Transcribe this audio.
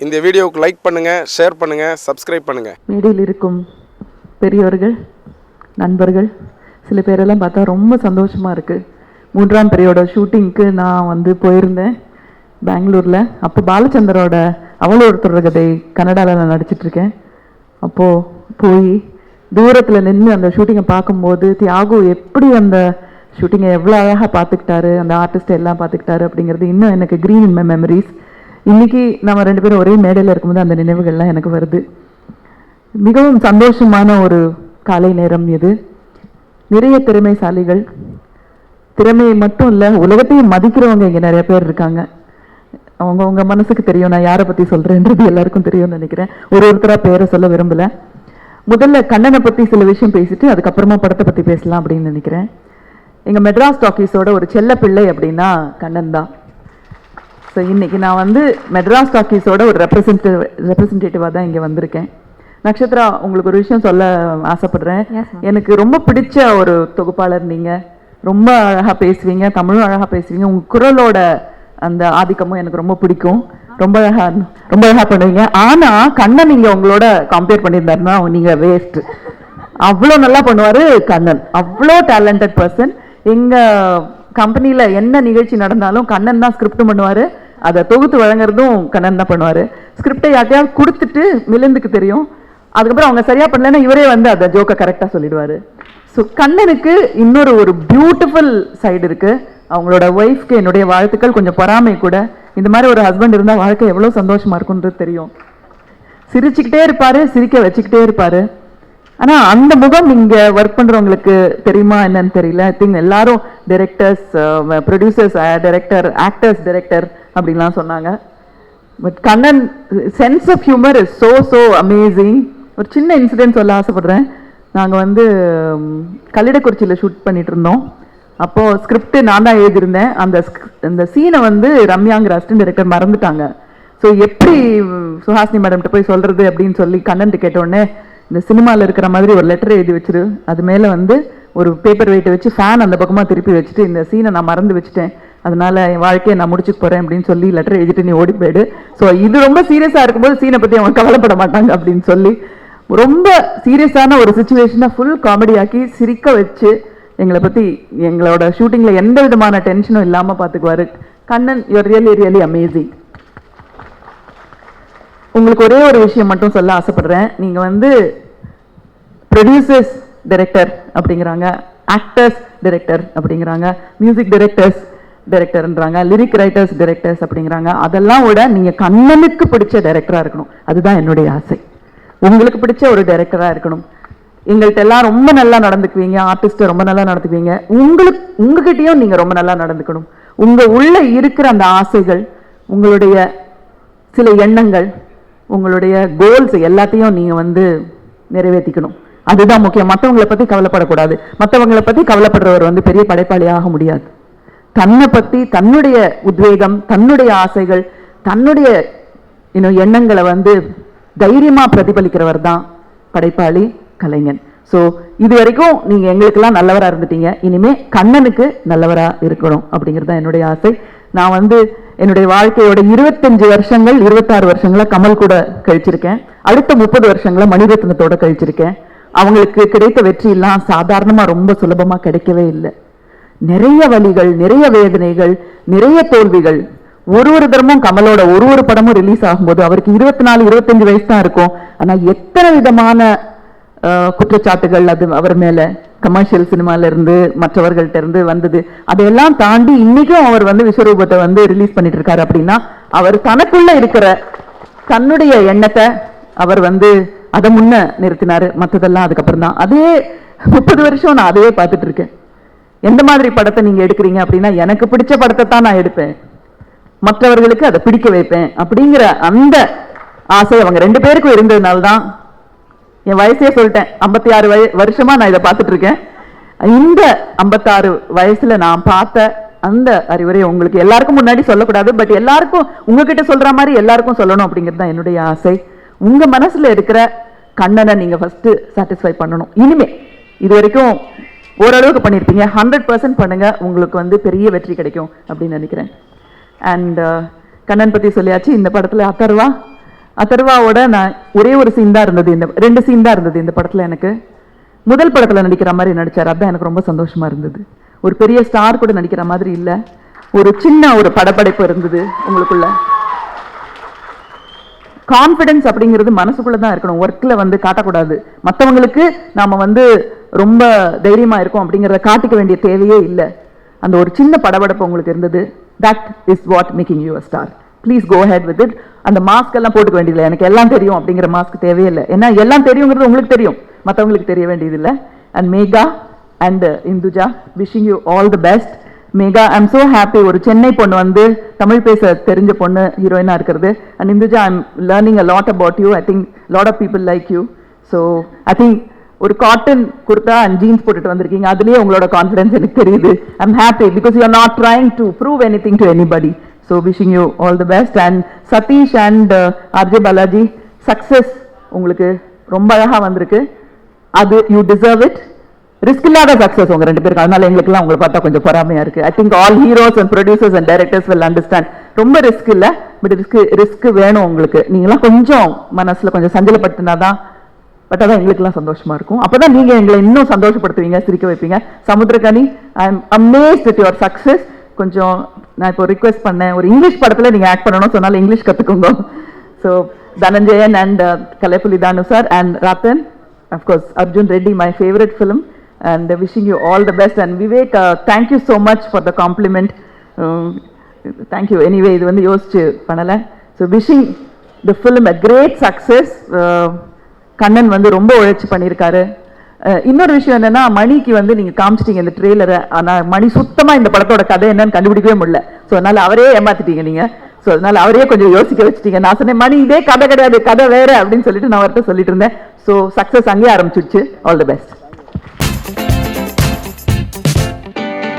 இந்த வீடியோவுக்கு லைக் பண்ணுங்கள் ஷேர் பண்ணுங்கள் சப்ஸ்கிரைப் பண்ணுங்கள் மேடையில் இருக்கும் பெரியவர்கள் நண்பர்கள் சில பேரெல்லாம் பார்த்தா ரொம்ப சந்தோஷமாக இருக்குது மூன்றாம் பெரியோட ஷூட்டிங்க்கு நான் வந்து போயிருந்தேன் பெங்களூரில். அப்போ பாலச்சந்தரோட அவள் ஒருத்தர் கதை கன்னடாவில் நான் நடிச்சிட்ருக்கேன் அப்போது போய் தூரத்தில் நின்று அந்த ஷூட்டிங்கை பார்க்கும்போது தியாகு எப்படி அந்த ஷூட்டிங்கை எவ்வளோ அழகாக பார்த்துக்கிட்டாரு அந்த ஆர்டிஸ்ட் எல்லாம் பார்த்துக்கிட்டாரு அப்படிங்கிறது இன்னும் எனக்கு க்ரீன் இன் மை மெமரிஸ் இன்னைக்கு நம்ம ரெண்டு பேரும் ஒரே மேடையில் இருக்கும்போது அந்த நினைவுகள்லாம் எனக்கு வருது. மிகவும் சந்தோஷமான ஒரு காலை நேரம் இது. நிறைய திறமைசாலிகள் திறமையை மட்டும் இல்லை உலகத்தையும் மதிக்கிறவங்க இங்கே நிறைய பேர் இருக்காங்க. அவங்க உங்க மனசுக்கு தெரியும் நான் யாரை பற்றி சொல்கிறேன்றது எல்லாருக்கும் தெரியும்னு நினைக்கிறேன். ஒரு ஒருத்தராக பேரை சொல்ல விரும்பலை. முதல்ல கண்ணனை பற்றி சில விஷயம் பேசிட்டு அதுக்கப்புறமா படத்தை பற்றி பேசலாம் அப்படின்னு நினைக்கிறேன். எங்கள் மெட்ராஸ் டாக்கீஸோட ஒரு செல்ல பிள்ளை அப்படின்னா கண்ணன் தான். ஸோ இன்னைக்கு நான் வந்து மெட்ராஸ் டாக்கீஸோட ஒரு ரெப்ரசன்டேட்டிவ் ரெப்ரசன்டேட்டிவாக தான் இங்கே வந்திருக்கேன். நக்ஷத்ரா உங்களுக்கு ஒரு விஷயம் சொல்ல ஆசைப்படுறேன். எனக்கு ரொம்ப பிடிச்ச ஒரு தொகுப்பாளர் நீங்கள் ரொம்ப அழகாக பேசுவீங்க. தமிழும் அழகாக பேசுவீங்க. உங்கள் குரலோட அந்த ஆதிக்கமும் எனக்கு ரொம்ப பிடிக்கும். ரொம்ப அழகா ரொம்ப அழகாக பண்ணுவீங்க. ஆனால் கண்ணன் நீங்கள் உங்களோட கம்பேர் பண்ணியிருந்தாருன்னா நீங்கள் வேஸ்ட் அவ்வளோ நல்லா பண்ணுவார் கண்ணன். அவ்வளோ டேலண்டட் பர்சன் எங்கள் கம்பெனியில் என்ன நிகழ்ச்சி நடந்தாலும் கண்ணன் தான் ஸ்கிரிப்ட் பண்ணுவார். அதை தொகுத்து வழங்குறதும் கண்ணன் தான் பண்ணுவார். ஸ்கிரிப்டை யார்ட்டையாவது கொடுத்துட்டு மிலிந்துக்கு தெரியும். அதுக்கப்புறம் அவங்க சரியாக பண்ணலன்னா இவரே வந்து அதை ஜோக்கை கரெக்டாக சொல்லிடுவார். ஸோ கண்ணனுக்கு இன்னொரு ஒரு பியூட்டிஃபுல் சைடு இருக்குது அவங்களோட ஒய்ஃப்க்கு என்னுடைய வாழ்த்துக்கள். கொஞ்சம் பொறாமை கூட. இந்த மாதிரி ஒரு ஹஸ்பண்ட் இருந்தால் வாழ்க்கை எவ்வளோ சந்தோஷமாக இருக்குன்றது தெரியும். சிரிச்சுக்கிட்டே இருப்பார் சிரிக்க வச்சுக்கிட்டே இருப்பார். ஆனா அந்த முகம் இங்க ஒர்க் பண்றவங்களுக்கு தெரியுமா என்னன்னு தெரியல. ஐ திங்க் எல்லாரும் directors producers director actors director அப்படின்லாம் சொன்னாங்க. But Kannan sense of humour is so so amazing ஒரு சின்ன இன்சிடென்ட் சொல்ல ஆசைப்படுறேன். நாங்கள் வந்து கல்லிடக்குறிச்சியில் ஷூட் பண்ணிட்டு இருந்தோம். அப்போது ஸ்கிரிப்ட் நான் தான் எழுதியிருந்தேன். அந்த அந்த சீனை வந்து ரம்யாங்கிற அசிஸ்டன்ட் டைரக்டர் மறந்துட்டாங்க. ஸோ எப்படி சுஹாசினி மேடம்கிட்ட போய் சொல்கிறது அப்படின்னு சொல்லி கண்ணன்ட்டு கேட்டோடனே இந்த சினிமாவில் இருக்கிற மாதிரி ஒரு லெட்டர் எழுதி வச்சிரு. அது மேலே வந்து ஒரு பேப்பர் வெயிட்டை வச்சு ஃபேன் அந்த பக்கமாக திருப்பி வச்சுட்டு இந்த சீனை நான் மறந்து வச்சுட்டேன். அதனால என் வாழ்க்கையை நான் முடிச்சுக்க போகிறேன் அப்படின்னு சொல்லி லெட்டர் எழுதிட்டு நீ ஓடி போயிடு. ஸோ இது ரொம்ப சீரியஸாக இருக்கும்போது சீனை பற்றி அவங்க கவலைப்பட மாட்டாங்க அப்படின்னு சொல்லி ரொம்ப சீரியஸான ஒரு சுச்சுவேஷனை ஃபுல் காமெடியாக்கி சிரிக்க வச்சு எங்களை பற்றி எங்களோட ஷூட்டிங்கில் எந்த விதமான டென்ஷனும் இல்லாமல் பார்த்துக்குவாரு Kannan you are really really amazing உங்களுக்கு ஒரே ஒரு விஷயம் மட்டும் சொல்ல ஆசைப்படுறேன். நீங்க வந்து ப்ரொடியூசர்ஸ் டைரக்டர் அப்படிங்கிறாங்க ஆக்டர்ஸ் டைரக்டர் அப்படிங்கிறாங்க மியூசிக் டைரக்டர்ஸ் டைரக்டர்ன்றாங்க லிரிக் ரைட்டர்ஸ் டைரக்டர்ஸ் அப்படிங்கிறாங்க. அதெல்லாம் விட நீங்க கண்ணனுக்கு பிடிச்ச டைரக்டரா இருக்கணும். அதுதான் என்னுடைய ஆசை. உங்களுக்கு பிடிச்ச ஒரு டைரக்டரா இருக்கணும். எங்கள்கிட்ட எல்லாம் ரொம்ப நல்லா நடந்துக்குவீங்க. ஆர்டிஸ்ட்டை ரொம்ப நல்லா நடந்துக்குவீங்க. உங்களுக்கு உங்ககிட்டயும் நீங்கள் ரொம்ப நல்லா நடந்துக்கணும். உங்கள் உள்ளே இருக்கிற அந்த ஆசைகள் உங்களுடைய சில எண்ணங்கள் உங்களுடைய கோல்ஸ் எல்லாத்தையும் நீங்கள் வந்து நிறைவேற்றிக்கணும் அதுதான் முக்கியம். மற்றவங்களை பற்றி கவலைப்படக்கூடாது. மற்றவங்களை பற்றி கவலைப்படுறவர் வந்து பெரிய படைப்பாளி ஆக முடியாது. தன்னை பற்றி தன்னுடைய உத்வேகம் தன்னுடைய ஆசைகள் தன்னுடைய இன்னும் எண்ணங்களை வந்து தைரியமாக பிரதிபலிக்கிறவர் தான் படைப்பாளி கலைஞன். ஸோ இது வரைக்கும் நீங்கள் எங்களுக்கெல்லாம் நல்லவராக இருந்துட்டீங்க. இனிமேல் கண்ணனுக்கு நல்லவராக இருக்கணும் அப்படிங்கிறது தான் என்னுடைய ஆசை. நான் வந்து என்னுடைய வாழ்க்கையோட இருபத்தஞ்சு வருஷங்கள் இருபத்தாறு வருஷங்களை கமல் கூட கழிச்சிருக்கேன். அடுத்த முப்பது வருஷங்களை மணிரத்னத்தோட கழிச்சிருக்கேன். அவங்களுக்கு கிடைத்த வெற்றி எல்லாம் ரொம்ப சுலபமாக கிடைக்கவே இல்லை. நிறைய வழிகள் நிறைய வேதனைகள் நிறைய தோல்விகள். ஒரு ஒரு தரமும் கமலோட ஒரு ஒரு படமும் ரிலீஸ் ஆகும்போது அவருக்கு இருபத்தி நாலு இருபத்தஞ்சு வயசு தான் இருக்கும். ஆனால் எத்தனை விதமான குற்றச்சாட்டுகள் அது அவர் மேலே கமர்ஷியல் சினிமாலேருந்து மற்றவர்கள்ட்டேருந்து இருந்து வந்தது. அதையெல்லாம் தாண்டி இன்னைக்கும் அவர் வந்து விஸ்வரூபத்தை வந்து ரிலீஸ் பண்ணிட்டு இருக்காரு அப்படின்னா அவர் தனக்குள்ளே இருக்கிற தன்னுடைய எண்ணத்தை அவர் வந்து அதை முன்ன நிறுத்தினாரு. மற்றதெல்லாம் அதுக்கப்புறம் தான். அதே முப்பது வருஷம் நான் அதையே பார்த்துட்டு இருக்கேன் எந்த மாதிரி படத்தை நீங்கள் எடுக்கிறீங்க அப்படின்னா எனக்கு பிடிச்ச படத்தை தான் நான் எடுப்பேன். மற்றவர்களுக்கு அதை பிடிக்க வைப்பேன் அப்படிங்கிற அந்த ஆசை அவங்க ரெண்டு பேருக்கும் இருந்ததுனால தான் என் வயசே சொல்லிட்டேன். ஐம்பத்தி ஆறு வய வருஷமா நான் இதை பார்த்துட்டு இருக்கேன் இந்த ஐம்பத்தாறு வயசுல நான் பார்த்த அந்த அறிவுரை உங்களுக்கு எல்லாருக்கும் முன்னாடி சொல்லக்கூடாது பட் எல்லாருக்கும் உங்ககிட்ட சொல்ற மாதிரி எல்லாருக்கும் சொல்லணும் அப்படிங்கிறது தான் என்னுடைய ஆசை. உங்க மனசுல இருக்கிற கண்ணனை நீங்க ஃபர்ஸ்ட் சாட்டிஸ்ஃபை பண்ணணும். இனிமே இது வரைக்கும் ஓரளவுக்கு பண்ணியிருப்பீங்க. ஹண்ட்ரட் பர்சன்ட் பண்ணுங்க. உங்களுக்கு வந்து பெரிய வெற்றி கிடைக்கும் அப்படின்னு நினைக்கிறேன். அண்ட் uh, கண்ணன் பத்தி சொல்லியாச்சு. இந்த படத்துல அத்தர்வா அதர்வாவோட நான் ஒரே ஒரு சீன் தான் இருந்தது இந்த ரெண்டு சீன் தான் இருந்தது இந்த படத்தில் எனக்கு. முதல் படத்தில் நடிக்கிற மாதிரி நடித்தார் அதுதான் எனக்கு ரொம்ப சந்தோஷமா இருந்தது. ஒரு பெரிய ஸ்டார் கூட நடிக்கிற மாதிரி இல்லை. ஒரு சின்ன ஒரு படப்படைப்பு இருந்தது உங்களுக்குள்ள. கான்ஃபிடென்ஸ் அப்படிங்கிறது மனசுக்குள்ள தான் இருக்கணும். ஒர்க்கில் வந்து காட்டக்கூடாது. மற்றவங்களுக்கு நாம வந்து ரொம்ப தைரியமா இருக்கோம் அப்படிங்கிறத காட்டிக்க வேண்டிய தேவையே இல்லை. அந்த ஒரு சின்ன படபடப்பு உங்களுக்கு இருந்தது. That is what making you star please go ahead with it அந்த மாஸ்க் எல்லாம் போட்டுக்க வேண்டியதில்லை. எனக்கு எல்லாம் தெரியும் அப்படிங்கிற மாஸ்க் தேவையில்லை. ஏன்னா எல்லாம் தெரியுங்கிறது உங்களுக்கு தெரியும். மற்றவங்களுக்கு தெரிய வேண்டியதில்லை. And Megha and Induja wishing you all the best Megha I'm so happy ஒரு சென்னை பொண்ணு வந்து தமிழ் பேச தெரிஞ்ச பொண்ணு ஹீரோயினா இருக்கிறது. And Induja I'm learning a lot about you I think lot of people like you so I think ஒரு cotton kurta and jeans போட்டுட்டு வந்திருக்கீங்க. அதுலயே உங்களோட கான்ஃபிடன்ஸ் எனக்கு தெரியுது. I'm happy because you are not trying to prove anything to anybody so wishing you all the best and Satish and Arjay Balaji success உங்களுக்கு ரொம்ப அழகா வந்திருக்கு. அது யூ டிசர்வ் இட் ரிஸ்க் இல்லாத சக்ஸஸ் உங்க ரெண்டு பேருக்கு. அதனால எங்களுக்குலாம் உங்களை பார்த்தா கொஞ்சம் பொறாமையாக இருக்கு. I think all heroes and producers and directors will understand ரொம்ப ரிஸ்க் இல்ல பட் ரிஸ்க் ரிஸ்க் வேணும் உங்களுக்கு. நீங்களாம் கொஞ்சம் மனசுல கொஞ்சம் சஞ்சலப்படுத்தினாதான் பட் அதான் எங்களுக்குலாம் சந்தோஷமா இருக்கும். அப்பதான் நீங்க எங்களை இன்னும் சந்தோஷப்படுத்துவீங்க சிரிக்க வைப்பீங்க. Samuthirakani I am amazed with your success கொஞ்சம் நான் இப்போ ரிக்வெஸ்ட் பண்ணேன் ஒரு இங்கிலீஷ் படத்தில் நீங்கள் ஆக்ட் பண்ணணும் சொன்னாலும் இங்கிலீஷ் கற்றுக்கோங்க so Dhananjayan and Kalaipuli Thanu sir and Radhan of course Arjun Reddy my favourite film and wishing you all the best and Vivek thank you so much for the compliment thank you anyway இது வந்து யோசிச்சு பண்ணலை so wishing the film a great success Kannan வந்து ரொம்ப உழைச்சி பண்ணியிருக்காரு இன்னொரு விஷயம் என்னன்னா மணிக்கு வந்து நீங்க காமிச்சிட்டீங்க இந்த ட்ரெய்லரை ஆனா மணி சுத்தமா இந்த படத்தோட கதை என்னன்னு கண்டுபிடிக்கவே முடியல. ஸோ அதனால அவரே ஏமாத்திட்டீங்க நீங்க. ஸோ அதனால அவரே கொஞ்சம் யோசிக்க வச்சுட்டீங்க. நான் சொன்னேன் மணி இதே கதை கிடையாது கதை வேற அப்படின்னு சொல்லிட்டு நான் அவர்கிட்ட சொல்லிட்டு இருந்தேன். ஸோ சக்ஸஸ் அங்கேயே ஆரம்பிச்சிருச்சு. All the best